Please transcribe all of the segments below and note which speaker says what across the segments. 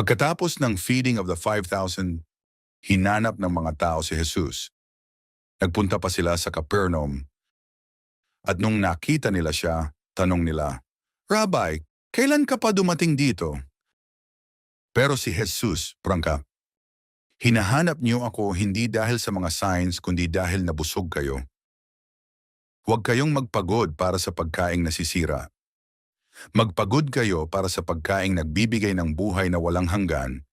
Speaker 1: Pagkatapos ng feeding of the 5,000, hinanap ng mga tao si Jesus. Nagpunta pa sila sa Capernaum. At nung nakita nila siya, tanong nila, Rabbi, kailan ka pa dumating dito? Pero si Jesus, prangka, Hinahanap niyo ako hindi dahil sa mga signs kundi dahil nabusog kayo. Huwag kayong magpagod para sa pagkaing nasisira. Magpagod kayo para sa pagkaing nagbibigay ng buhay na walang hanggan,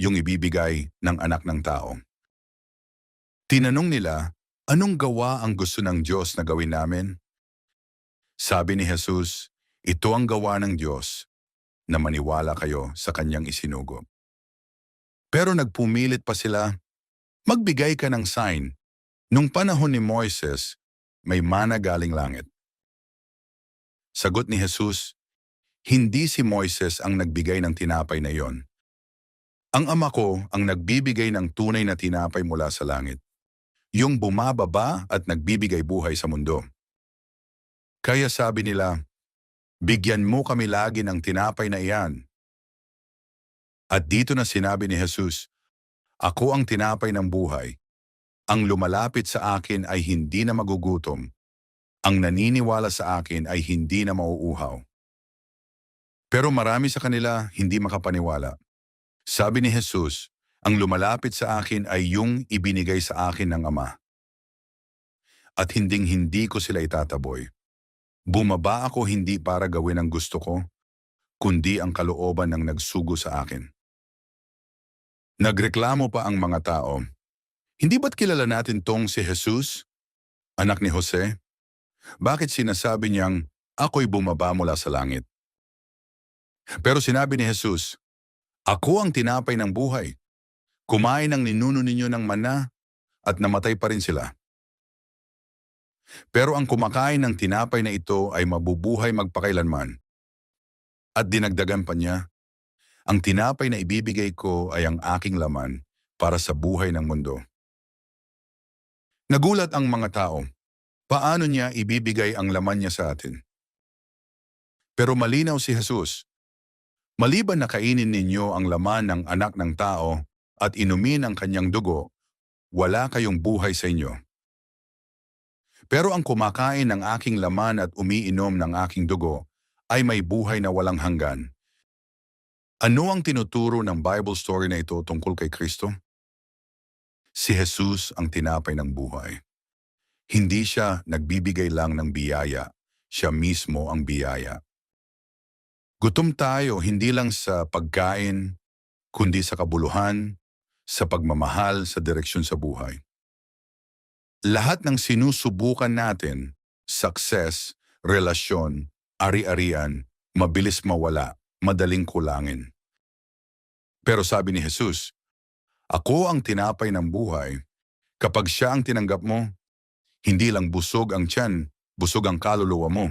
Speaker 1: yung ibibigay ng anak ng tao. Tinanong nila, anong gawa ang gusto ng Diyos na gawin namin? Sabi ni Jesus, ito ang gawa ng Diyos, na maniwala kayo sa kanyang isinugo. Pero nagpumilit pa sila, magbigay ka ng sign. Nung panahon ni Moises, may mana galing langit. Sagot ni Jesus, hindi si Moises ang nagbigay ng tinapay na iyon. Ang ama ko ang nagbibigay ng tunay na tinapay mula sa langit. Yung bumababa at nagbibigay buhay sa mundo. Kaya sabi nila, bigyan mo kami lagi ng tinapay na iyan at dito na sinabi ni Jesus, Ako ang tinapay ng buhay. Ang lumalapit sa akin ay hindi na magugutom. Ang naniniwala sa akin ay hindi na mauuhaw. Pero marami sa kanila hindi makapaniwala. Sabi ni Jesus, ang lumalapit sa akin ay yung ibinigay sa akin ng Ama. At hinding-hindi ko sila itataboy. Bumaba ako hindi para gawin ang gusto ko, kundi ang kalooban ng nagsugo sa akin. Nagreklamo pa ang mga tao. Hindi ba't kilala natin tong si Jesus, anak ni Jose? Bakit sinasabi niyang, ako'y bumaba mula sa langit? Pero sinabi ni Jesus, Ako ang tinapay ng buhay. Kumain ang ninuno ninyo ng mana at namatay pa rin sila. Pero ang kumakain ng tinapay na ito ay mabubuhay magpakailanman. At dinagdagan pa niya, ang tinapay na ibibigay ko ay ang aking laman para sa buhay ng mundo. Nagulat ang mga tao. Paano niya ibibigay ang laman niya sa atin? Pero malinaw si Jesus. Maliban na kainin ninyo ang laman ng anak ng tao at inumin ang kanyang dugo, wala kayong buhay sa inyo. Pero ang kumakain ng aking laman at umiinom ng aking dugo ay may buhay na walang hanggan ano ang tinuturo ng Bible story na ito tungkol kay Kristo? Si Jesus ang tinapay ng buhay. Hindi siya nagbibigay lang ng biyaya, siya mismo ang biyaya. Gutom tayo hindi lang sa pagkain, kundi sa kabuluhan, sa pagmamahal sa direksyon sa buhay. Lahat ng sinusubukan natin, success, relasyon, ari-arian, mabilis mawala, madaling kulangin. Pero sabi ni Jesus, Ako ang tinapay ng buhay. Kapag siya ang tinanggap mo, hindi lang busog ang tiyan, busog ang kaluluwa mo.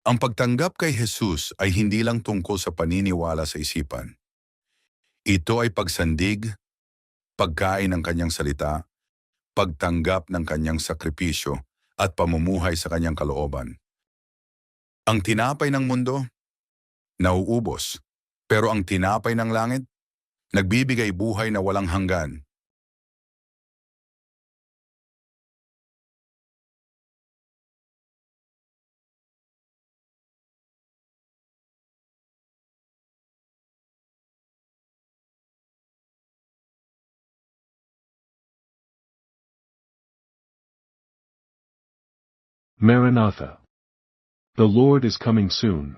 Speaker 1: Ang pagtanggap kay Jesus ay hindi lang tungkol sa paniniwala sa isipan. Ito ay pagsandig, pagkain ng kanyang salita, pagtanggap ng kanyang sakripisyo at pamumuhay sa kanyang kalooban. Ang tinapay ng mundo, nauubos. Pero ang tinapay ng langit, nagbibigay buhay na walang hanggan.
Speaker 2: Maranatha. The Lord is coming soon.